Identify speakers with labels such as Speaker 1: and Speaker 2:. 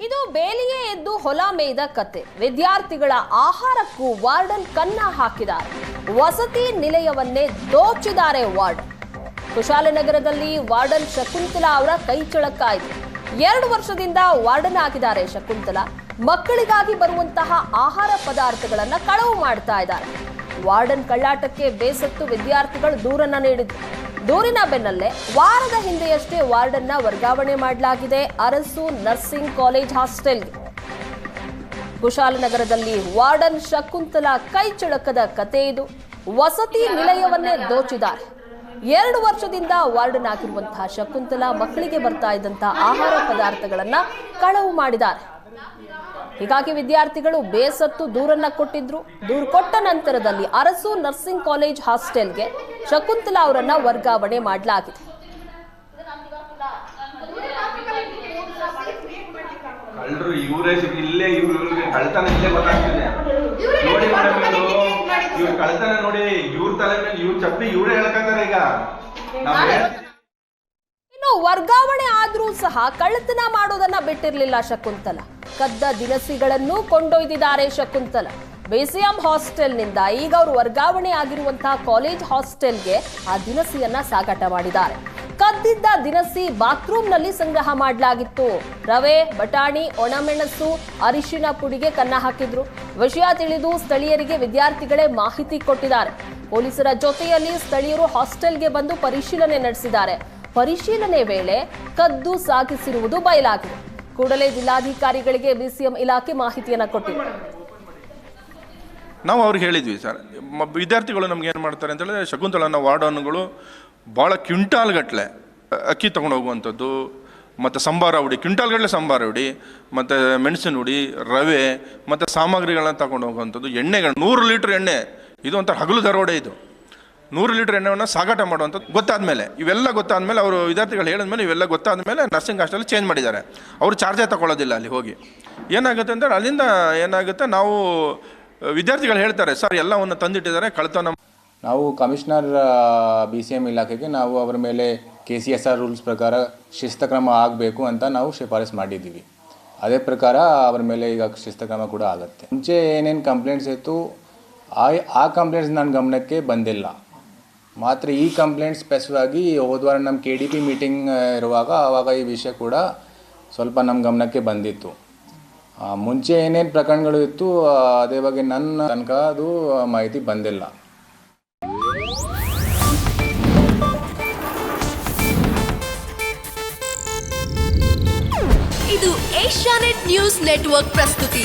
Speaker 1: ಇದು ಬೇಲಿಯೇ ಎದ್ದು ಹೊಲ ಮೇಯ್ದ ಕತೆ. ವಿದ್ಯಾರ್ಥಿಗಳ ಆಹಾರಕ್ಕೂ ವಾರ್ಡನ್ ಕನ್ನ ಹಾಕಿದ್ದಾರೆ. ವಸತಿ ನಿಲಯವನ್ನೇ ದೋಚಿದ್ದಾರೆ ವಾರ್ಡ್. ಕುಶಾಲನಗರದಲ್ಲಿ ವಾರ್ಡನ್ ಶಕುಂತಲಾ ಅವರ ಕೈ ಚಳಕಾಯಿತು. ಎರಡು ವರ್ಷದಿಂದ ವಾರ್ಡನ್ ಆಗಿದ್ದಾರೆ ಶಕುಂತಲಾ. ಮಕ್ಕಳಿಗಾಗಿ ಬರುವಂತಹ ಆಹಾರ ಪದಾರ್ಥಗಳನ್ನ ಕಳವು ಮಾಡ್ತಾ ಇದ್ದಾರೆ. ವಾರ್ಡನ್ ಕಳ್ಳಾಟಕ್ಕೆ ಬೇಸತ್ತು ವಿದ್ಯಾರ್ಥಿಗಳು ದೂರನ್ನ ನೀಡಿದ್ರು. ದೂರಿನ ಬೆನ್ನಲ್ಲೇ ವಾರದ ಹಿಂದೆಯಷ್ಟೇ ವಾರ್ಡನ್ನ ವರ್ಗಾವಣೆ ಮಾಡಲಾಗಿದೆ. ಅರಸು ನರ್ಸಿಂಗ್ ಕಾಲೇಜ್ ಹಾಸ್ಟೆಲ್ಗೆ ಕುಶಾಲನಗರದಲ್ಲಿ ವಾರ್ಡನ್ ಶಕುಂತಲಾ ಕೈ ಚಳಕದ ಕತೆ ಇದು. ವಸತಿ ನಿಲಯವನ್ನೇ ದೋಚಿದ್ದಾರೆ. ಎರಡು ವರ್ಷದಿಂದ ವಾರ್ಡನ್ ಆಗಿರುವಂತಹ ಶಕುಂತಲಾ ಮಕ್ಕಳಿಗೆ ಬರ್ತಾ ಇದ್ದಂತಹ ಆಹಾರ ಪದಾರ್ಥಗಳನ್ನ ಕಳವು ಮಾಡಿದ್ದಾರೆ. ಹೀಗಾಗಿ ವಿದ್ಯಾರ್ಥಿಗಳು ಬೇಸತ್ತು ದೂರನ್ನ ಕೊಟ್ಟಿದ್ರು. ದೂರು ಕೊಟ್ಟ ನಂತರದಲ್ಲಿ ಅರಸು ನರ್ಸಿಂಗ್ ಕಾಲೇಜ್ ಹಾಸ್ಟೆಲ್ಗೆ ಶಕುಂತಲಾ ಅವರನ್ನ ವರ್ಗಾವಣೆ ಮಾಡಲಾಗಿದೆ. ಇನ್ನು ವರ್ಗಾವಣೆ ಆದ್ರೂ ಸಹ ಕಳ್ಳತನ ಮಾಡೋದನ್ನ ಬಿಟ್ಟಿರ್ಲಿಲ್ಲ ಶಕುಂತಲ. ಕದ್ದ ದಿನಸಿಗಳನ್ನು ಕೊಂಡೊಯ್ದಿದ್ದಾರೆ ಶಕುಂತಲ. ಬೇಸಿಯಂ ಹಾಸ್ಟೆಲ್ನಿಂದ ಈಗ ಅವರು ವರ್ಗಾವಣೆ ಆಗಿರುವಂತಹ ಕಾಲೇಜ್ ಹಾಸ್ಟೆಲ್ಗೆ ಆ ದಿನಸಿಯನ್ನ ಸಾಗಾಟ ಮಾಡಿದ್ದಾರೆ. ಕದ್ದಿದ್ದ ದಿನಸಿ ಬಾತ್ರೂಮ್ನಲ್ಲಿ ಸಂಗ್ರಹ ಮಾಡಲಾಗಿತ್ತು. ರವೆ, ಬಟಾಣಿ, ಒಣಮೆಣಸು, ಅರಿಶಿನ ಪುಡಿಗೆ ಕನ್ನ ಹಾಕಿದ್ರು. ವಿಷಯ ತಿಳಿದು ಸ್ಥಳೀಯರಿಗೆ ವಿದ್ಯಾರ್ಥಿಗಳೇ ಮಾಹಿತಿ ಕೊಟ್ಟಿದ್ದಾರೆ. ಪೊಲೀಸರ ಜೊತೆಯಲ್ಲಿ ಸ್ಥಳೀಯರು ಹಾಸ್ಟೆಲ್ಗೆ ಬಂದು ಪರಿಶೀಲನೆ ನಡೆಸಿದ್ದಾರೆ. ಪರಿಶೀಲನೆ ವೇಳೆ ಕದ್ದು ಸಾಗಿಸಿರುವುದು ಬಯಲಾಗಿದೆ. ಕೂಡಲೇ ಜಿಲ್ಲಾಧಿಕಾರಿಗಳಿಗೆ ಬಿಸಿಎಂ ಇಲಾಖೆ ಮಾಹಿತಿಯನ್ನ ಕೊಟ್ಟಿದೆ
Speaker 2: ನಾವು ಅವ್ರಿಗೆ ಹೇಳಿದ್ವಿ ಸರ್. ವಿದ್ಯಾರ್ಥಿಗಳು ನಮ್ಗೆ ಏನು ಮಾಡ್ತಾರೆ ಅಂತ ಹೇಳಿದ್ರೆ ಶಕುಂತಲನ ವಾರ್ಡನ್ಗಳು ಭಾಳ ಕ್ವಿಂಟಾಲ್ ಗಟ್ಟಲೆ ಅಕ್ಕಿ ತೊಗೊಂಡು ಹೋಗುವಂಥದ್ದು ಮತ್ತು ಸಂಬಾರ ಹುಡಿ ಕ್ವಿಂಟಾಲ್ಗಟ್ಟಲೆ ಸಂಬಾರ ಹುಡಿ, ಮತ್ತು ಮೆಣಸಿನ ಹುಡಿ, ರವೆ, ಮತ್ತು ಸಾಮಗ್ರಿಗಳನ್ನ ತಗೊಂಡು ಹೋಗುವಂಥದ್ದು ಎಣ್ಣೆಗಳು, ನೂರು ಲೀಟ್ರ್ ಎಣ್ಣೆ, ಇದು ಒಂಥರ ಹಗಲು ದರೋಡೆ ಇದು. ನೂರು ಲೀಟರ್ ಎಣ್ಣೆಯನ್ನು ಸಾಗಾಟ ಮಾಡುವಂಥದ್ದು ಗೊತ್ತಾದ ಮೇಲೆ ಇವೆಲ್ಲ ಗೊತ್ತಾದ ಮೇಲೆ ಅವರು ವಿದ್ಯಾರ್ಥಿಗಳು ಹೇಳಿದ್ಮೇಲೆ ಇವೆಲ್ಲ ಗೊತ್ತಾದ ಮೇಲೆ ನರ್ಸಿಂಗ್ ಹಾಸ್ಟೆಲ್ ಚೇಂಜ್ ಮಾಡಿದ್ದಾರೆ. ಅವರು ಚಾರ್ಜೇ ತಗೊಳ್ಳೋದಿಲ್ಲ ಅಲ್ಲಿ ಹೋಗಿ. ಏನಾಗುತ್ತೆ ಅಂದರೆ ಅಲ್ಲಿಂದ ಏನಾಗುತ್ತೆ, ನಾವು ವಿದ್ಯಾರ್ಥಿಗಳು ಹೇಳ್ತಾರೆ, ಸರ್, ಎಲ್ಲವನ್ನು ತಂದಿಟ್ಟಿದ್ದಾರೆ, ಕಳ್ತನ
Speaker 3: ನಾವು ಕಮಿಷನರ್ ಬಿ ಸಿ ಎಂ ಇಲಾಖೆಗೆ ನಾವು ಅವರ ಮೇಲೆ K C S R rules ಪ್ರಕಾರ ಶಿಸ್ತ ಕ್ರಮ ಆಗಬೇಕು ಅಂತ ನಾವು ಶಿಫಾರಸ್ ಮಾಡಿದ್ದೀವಿ. ಅದೇ ಪ್ರಕಾರ ಅವರ ಮೇಲೆ ಈಗ ಶಿಸ್ತ ಕ್ರಮ ಕೂಡ ಆಗುತ್ತೆ. ಮುಂಚೆ ಏನೇನು ಕಂಪ್ಲೇಂಟ್ಸ್ ಇತ್ತು, ಆ ಆ ಕಂಪ್ಲೇಂಟ್ಸ್ ನನ್ನ ಗಮನಕ್ಕೆ ಬಂದಿಲ್ಲ. ಮಾತ್ರ ಈ ಕಂಪ್ಲೇಂಟ್ ಸ್ಪೆಸಿಫಾಗಿ ಹೋದ್ವಾರ ನಮ್ಮ ಕೆ ಡಿ ಪಿ ಮೀಟಿಂಗ್ ಇರುವಾಗ ಆವಾಗ ಈ ವಿಷಯ ಕೂಡ ಸ್ವಲ್ಪ ನಮ್ಮ ಗಮನಕ್ಕೆ ಬಂದಿತ್ತು. ಮುಂಚೆ ಏನೇನು ಪ್ರಕರಣಗಳು ಇತ್ತು ಅದೇ ಬಗ್ಗೆ ನನ್ನ ತನಕ ಅದು ಮಾಹಿತಿ ಬಂದಿಲ್ಲ.
Speaker 4: ಇದು ಏಷ್ಯಾನೆಟ್ ನ್ಯೂಸ್ ನೆಟ್ವರ್ಕ್ ಪ್ರಸ್ತುತಿ.